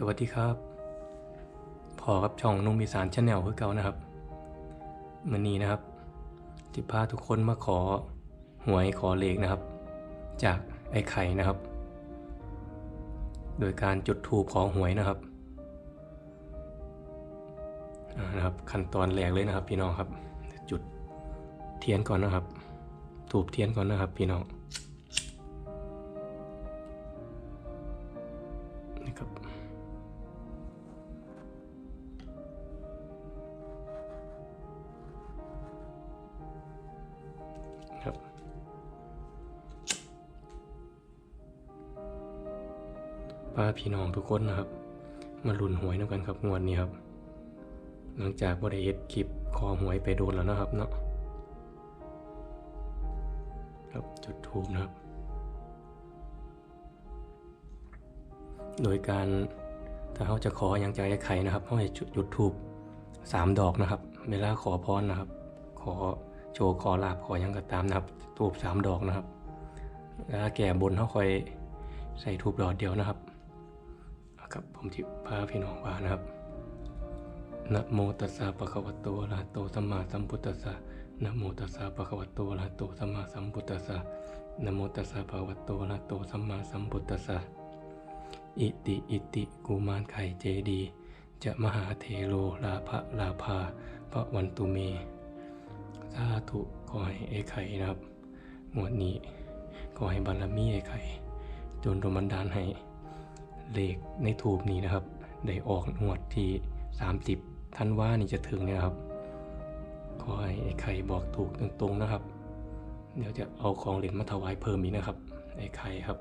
สวัสดีครับ พอกับช่องนุ่มอีสานชาแนลคือเก่านะครับวันนี้นะครับจิพาทุกคนมาขอหวยขอเลขนะครับ จากไอ้ไข่นะครับ โดยการจุดธูปขอหวยนะครับนะครับ ขั้นตอนแรกเลยนะครับ พี่น้องครับ จุดเทียนก่อนนะครับ ถูบเทียนก่อนนะครับ พี่น้องนี่ครับครับ ป้าพี่น้องทุกคนนะครับ มาลุ้นหวยน้ำกันครับงวดนี้ครับ หลังจากบริเอ็ดคลิปคอหวยไปโดนแล้วนะครับเนาะครับจุดทูบนะครับ โดยการถ้าเขาจะขออย่างใจไข่นะครับเขาให้จุดทูบสามดอกนะครับ เวลาขอพรนะครับ ขอโชว์ขอลาบขอยังก็ตามนะครับทูบสามดอกนะครับ แล้วแก่บนเขาคอยใส่ทูบดอกเดียวนะครับ ครับผมจิพาพี่น้องว่านะครับนะโมตัสสะปะคะวะโตอะระหะโตสัมมาสัมพุทธัสสะนะโมตัสสะปะคะวะโตอะระหะโตสัมมาสัมพุทธัสสะนะโมตัสสะปะคะวะโตอะระหะโตสัมมาสัมพุทธัสสะอิติอิติกุมารไข่เจดี จะมหาเทโลลาภะลาภาพระวันตุเมสาธุขอให้ไอ้ไข่นะครับหมวดนี้ขอให้บารมีไอ้ไข่จนโดนบันดาลให้ เลขในทูบนี้นะครับ ได้ออกงวดที่ 30ท่านว่านี่จะถึงเนี่ยครับ ขอให้ไอ้ไข่บอกถูกตรงๆนะครับ เดี๋ยวจะเอาของเหรียญมาถวายเพิ่มอีกนะครับ ไอ้ไข่ครับ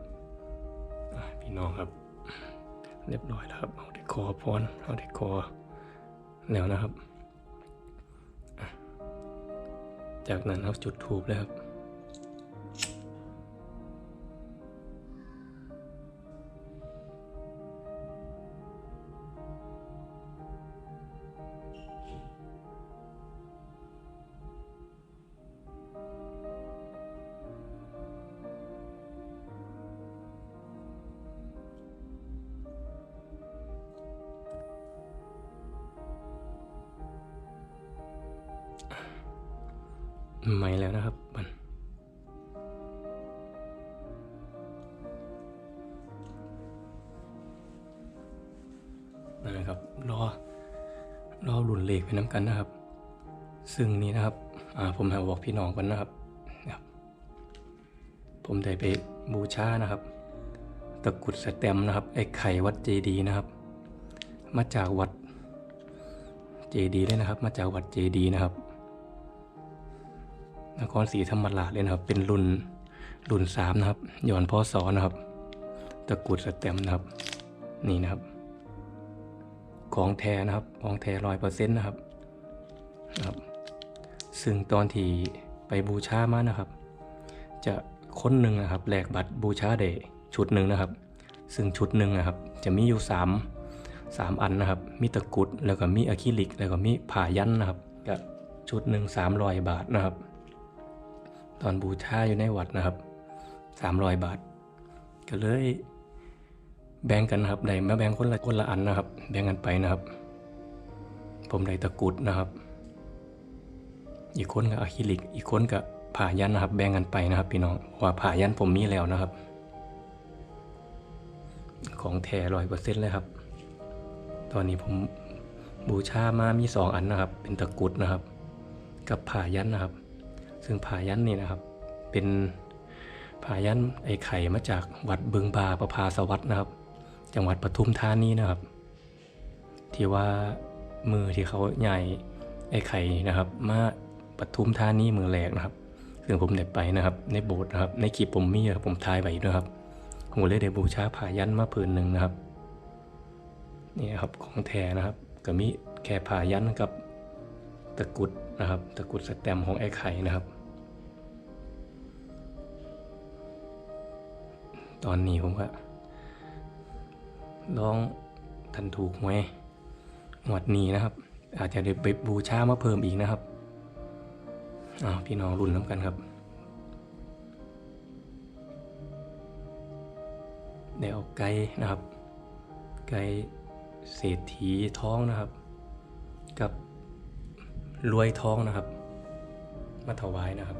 พี่น้องครับ เรียบร้อยแล้วครับเอาได้คอพรเอาได้คอแล้วนะครับ จากนั้นเอาจุดทูบเลยครับ ใหม่แล้วนะครับมันนะครับรอรอหลุนเลขไปน้ำกันนะครับ ซึ่งนี้นะครับผมห้บอกพี่น้องกันนะครับครับ ผมได้ไปบูชานะครับ ตะกรุดสแตมนะครับ ไอ้ไข่วัดเจดีย์นะครับ มาจากวัดเจดีย์เลยนะครับ มาจากวัดเจดีย์นะครับ นครศรีธรรมราชเลยนะครับ เป็นรุ่นรุ่นสามนะครับย้อนพศนะครับ ตะกุดสแตมป์นะครับ นี่นะครับ ของแท้นะครับ ของแท้ร้อยเปอร์เซ็นต์นะครับนะครับ ซึ่งตอนที่ไปบูชามานะครับ จะคนหนึ่งนะครับแลกบัตรบูชาได้ชุดหนึ่งนะครับ ซึ่งชุดหนึ่งนะครับ จะมีอยู่สามสามอันนะครับ มีตะกุดแล้วก็มีอะคริลิก แล้วก็มีผ่ายันนะครับกับชุดหนึ่งสามร้อยบาทนะครับ ตอนบูชาอยู่ในวัดนะครับสามร้อยบาท ก็เลยแบ่งกันนะครับได้มาแบ่งคนละคนละอันนะครับ แบ่งกันไปนะครับ ผมได้ตะกุดนะครับ อีกคนกับอะคริลิก อีกคนกับผ่ายันนะครับ แบ่งกันไปนะครับพี่น้องว่าผ่ายันผมมีแล้วนะครับ ของแท้ร้อยเปอร์เซ็นต์เลยครับ ตอนนี้ผมบูชามามีสองอันนะครับ เป็นตะกุดนะครับ กับผ่ายันนะครับ ซึ่งผายันนี่นะครับ เป็นผายันไอไข่มาจากวัดบึงบาประภาสวัสดนะครับ จังหวัดปทุมธานีนะครับ ที่ว่ามือที่เขาใหญ่ไอไข่นะครับ มาปทุมธานีมือแรกนะครับซึ่งผมได้ไปนะครับ ในโบสถ์นะครับ ในคลิปผมมีครับผมถ่ายไว้ด้วยครับผมเลยได้บูชาผายันมาผืนหนึ่งนะครับนี่ครับของแท้นะครับก็มีแค่ผายันกับตะกุด นะครับ ตะกุดสแตมของไอ้ไข่นะครับ ตอนนี้ผมก็ลองทันถูกหวยหวดนี้นะครับ อาจจะได้ไปบูชามาเพิ่มอีกนะครับอ้าวพี่น้องรุ่นน้ำกันครับได้เอาไก่นะครับ ไก่เศรษฐีท้องนะครับ รวยท้องนะครับ มาถวายนะครับ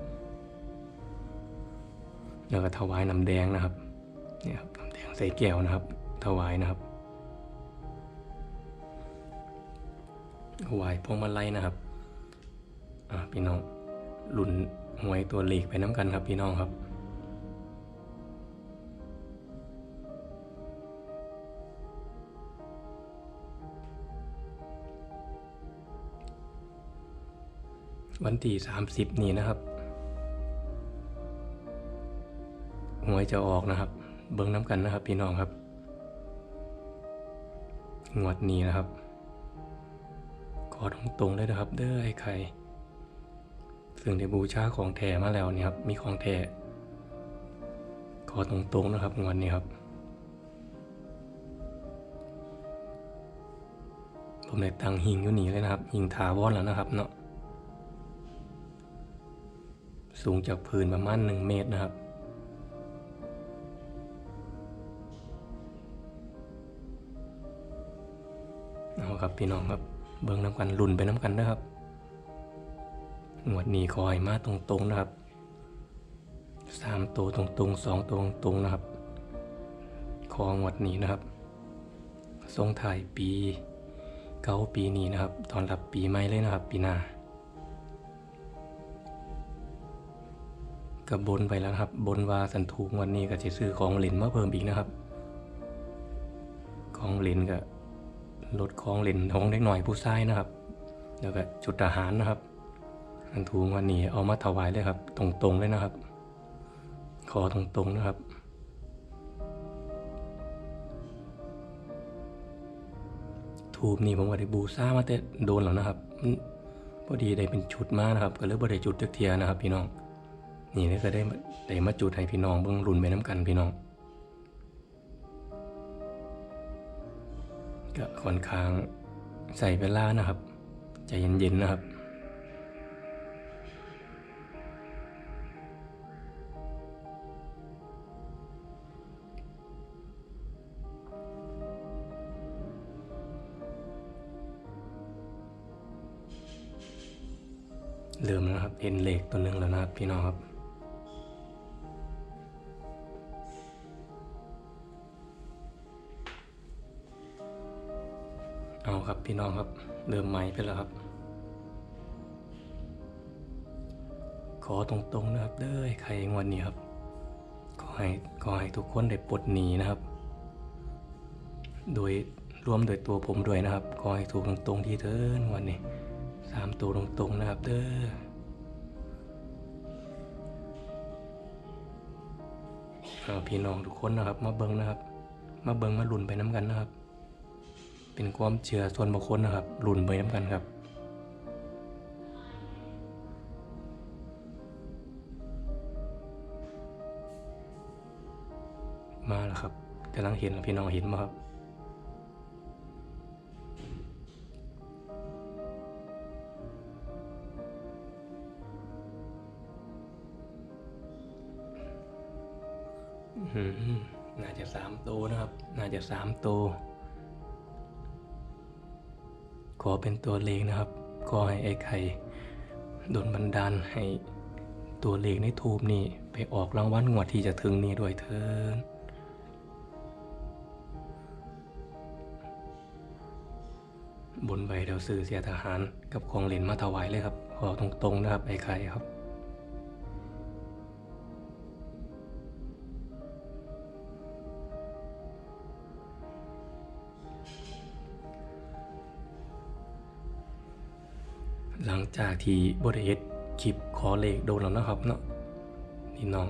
แล้วก็ถวายน้ำแดงนะครับเนี่ยครับน้ำแดงใส่แก้วนะครับ ถวายนะครับถวายพวงมาลัยนะครับอ่าพี่น้องหลุนหวยตัวเลขไปน้ำกันครับพี่น้องครับ วันที่สามสิบนี้นะครับหวยจะออกนะครับ เบิ้งน้ำกันนะครับ พี่น้องครับ งวดนี้นะครับขอตรงๆเลยนะครับ เด้อไอ้ไข่ซึ่งได้บูชาของแท้มาแล้วเนี่ยครับ มีของแท้ขอตรงๆนะครับงวดนี้ครับ ผมได้ตังหิงอยู่นี่เลยนะครับหิงถาวรแล้วนะครับเนาะ สูงจากพื้นประมาณหนึ่งเมตรนะครับ เอาครับพี่น้องครับ เบิ้งน้ำกันลุ่นไปน้ำกันนะครับงวดนี้ขอให้มาตรงๆนะครับสามตัวตรงๆสองตัวตรงๆนะครับของวดนี้นะครับทรงถ่ายปีเก้าปีนี้นะครับ ตอนรับปีใหม่เลยนะครับ ปีหน้า กับบนไปแล้วครับ บนว่าสันถูกวันนี้ก็จะซื้อของเหรนมาเพิ่มอีกนะครับ ของเหรนก็ลดของเหรนของเล็กหน่อยผู้ชายนะครับ แล้วก็จุดอาหารนะครับสันถูกวันนี้เอามาถวายเลยครับ ตรงๆเลยนะครับ ขอตรงๆนะครับทูบนี่ผมก็ได้บูซ่ามาแต่โดนแล้วนะครับพอดีได้เป็นชุดมานะครับ ก็เลยบ่ได้จุดเทียนะครับ พี่น้อง นี่นี่ก็ได้ได้มาจุดให้พี่น้องเบิ่งรุนไปน้ำกันพี่น้อง ก็ค่อนข้างใส่เวลานะครับใจเย็นๆนะครับเริ่มแล้วนะครับเห็นเหล็กตัวหนึ่งแล้วนะครับพี่น้องครับ เอาครับพี่น้องครับเริ่มไหม่ไปแล้วครับ ขอตรงๆนะครับเด้อใครงวันนี้ครับ ขอให้ขอให้ทุกคนได้ปลดหนีนะครับ โดยรวมโดยตัวผมด้วยนะครับ ขอให้ถูกตรงๆที่เทินวันนี้สามตัวตรงๆนะครับเด้อพี่น้องทุกคนนะครับ มาเบิงนะครับ มาเบิงมาลุ่นไปน้ำกันนะครับ เป็นความเชื่อส่วนบุคคลนะครับลุ่นไปน้ำกันครับมาแล้วครับกำลังเห็นแล้วพี่น้องเห็นไหมครับอืมน่าจะสามตัวนะครับ น่าจะสามตัว ขอเป็นตัวเลขนะครับ ขอให้ไอ้ไข่โดนบันดาลให้ตัวเลขในทูบนี่ไปออกรางวัลงวดที่จะถึงนี้ด้วยเถินบนใบเดาซื้อเสียทหารกับของเหรนมาถวายเลยครับขอตรงๆนะครับไอ้ไข่ครับ ลังจากที่บริเอสคลิปขอเลขโดนแล้วนะครับเนาะนี่น้อง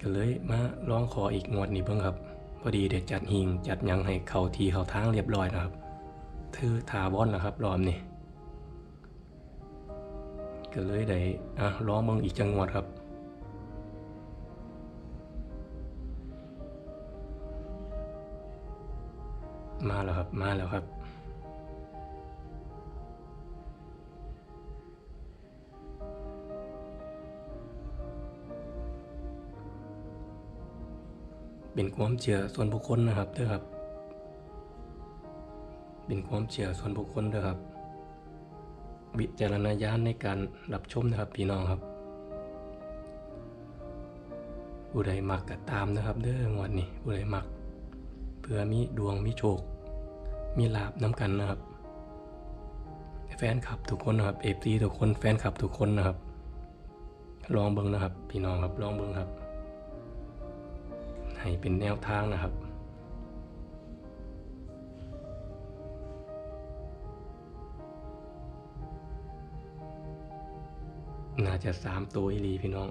ก็เลยมาลองขออีกงวดนี้เบิ่งครับพอดีเด็จัดหิงจัดยังให้เขาทีเขาทางเรียบร้อยนะครับถือทาบอนแล้วครับรอบนี้ก็เลยได้อะลองเบิ่งอีกจังหวัดครับมาแล้วครับ มาแล้วครับ เป็นความเชื่อส่วนบุคคลนะครับเด้อครับ เป็นความเชื่อส่วนบุคคลเด้อครับ วิจารณญาณในการรับชมนะครับพี่น้องครับผู้ใดมักก็ตามนะครับ เด้องวดนี้ผู้ใดมักเพื่อมีดวงมีโชค มีลาบน้ำกันนะครับ แฟนคลับทุกคนนะครับเอฟซีทุกคนแฟนคลับทุกคนนะครับ ลองเบิ่งนะครับ พี่น้องครับลองเบิ่งครับ ให้เป็นแนวทางนะครับ น่าจะสามตัวอีลีพี่น้อง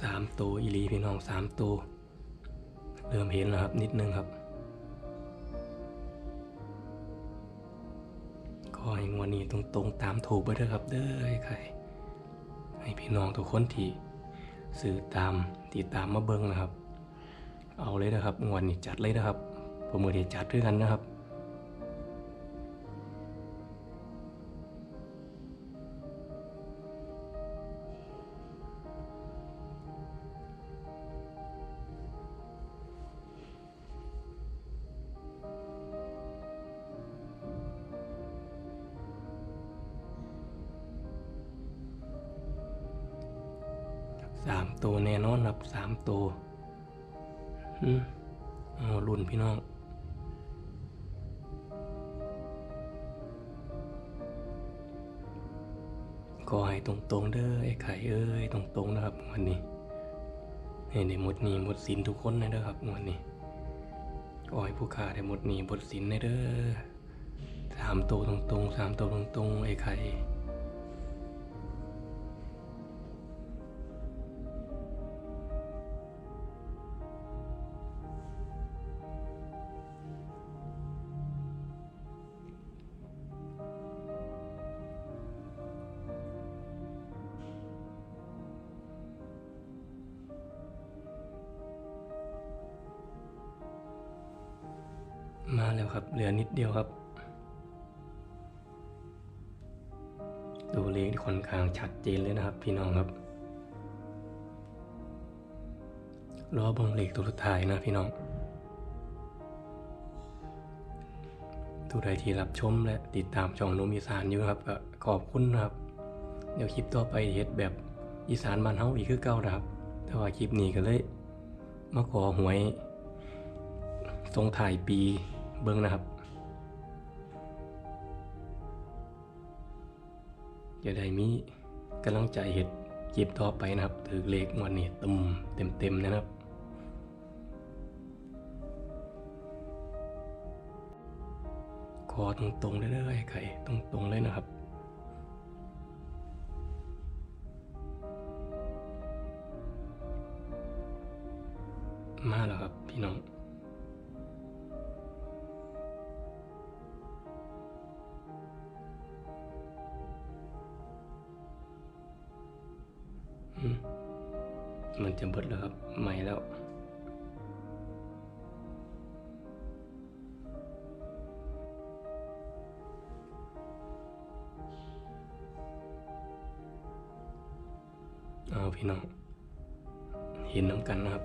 สามตัวอีลีพี่น้องสามตัว เริ่มเห็นแล้วครับนิดนึงครับ ก็ให้งวดนี้ตรงๆตามถูกไปเถอครับ เด้อใครให้พี่น้องทุกคนที่สื่อตามติดตามมาเบิ้งนะครับ เอาเลยนะครับงวดนี้จัดเลยนะครับผมมือเดีจัดด้วยกันนะครับ สามตัวแน่นอนครับสามตัวอืมเอารุ่นพี่น้องก็ให้ตรงๆเด้อไอ้ไข่เอ้ยตรงๆนะครับวันนี้ให้ได้หมดหนี้หมดสินทุกคนนะเด้อครับวันนี้ก็ให้ผู้ค้าได้หมดหนี้หมดสินนะเด้อสามตัวตรงๆสามตัวตรงๆไอ้ไข่ อนิดเดียวครับตัวเลขค่อนข้างชัดเจนเลยนะครับ พี่น้องครับรอเบังเลขตัวสุดท้ายนะพี่น้องทุกใดที่รับชมและติดตามช่องนมอีสานอยู่ครับก็ขอบคุณนะครับ เดี๋ยวคลิปต่อไปเฮ็ดแบบอีสานบ้านเฮาอีกคือเก่านะครับ แต่ว่าคลิปนี้ก็เลยมาขอหวยทรงถ่ายปีเบิ้งนะครับ จะได้มีกำลังใจเห็ดเก็บต่อไปนะครับถือเลขงวันนี้ตุ่มเต็มๆนะครับคอตรงๆเรื่อยๆไข่ตรงๆเลยนะครับ มันจะเบิดแล้วครับใหม่แล้ว เอาพี่น้อง เห็นน้ำกันนะครับ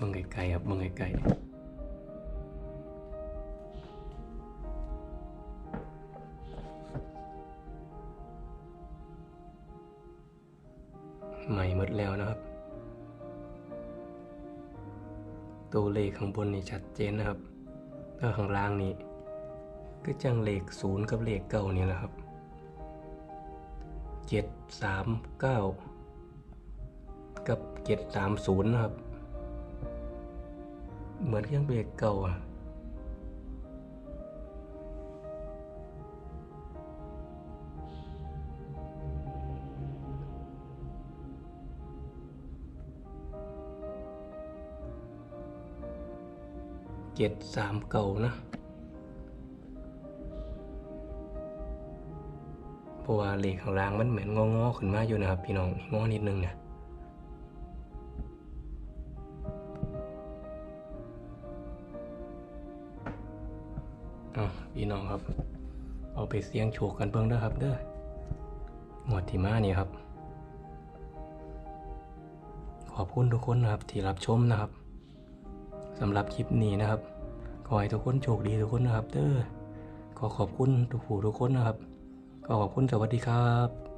บังไกลๆครับบังไกลๆ ข้างบนนี่ชัดเจนนะครับถ้าข้างล่างนี่ก็จังเลขศูนย์กับเลขเก้านี่แหละครับเจ็ดสามเก้ากับเจ็ดสามศูนย์นะครับ เหมือนเครื่องเบรกเก่าอะ เจ็ดสามเก่านะเพราะว่าเหล็กข้างล่างมันเหมือนงองอๆขึ้นมาอยู่นะครับ พี่น้องงอนิดนึงเนี่ยอะพี่น้องครับ เอาไปเสี่ยงโชคกันเบิ่งด้อครับเด้อหมวดที่มานี่ครับ ขอบคุณทุกคนนะครับที่รับชมนะครับ สำหรับคลิปนี้นะครับขอให้ทุกคนโชคดีทุกคนนะครับเด้อขอขอบคุณทุกผู้ทุกคนนะครับ ขอขอบคุณสวัสดีครับ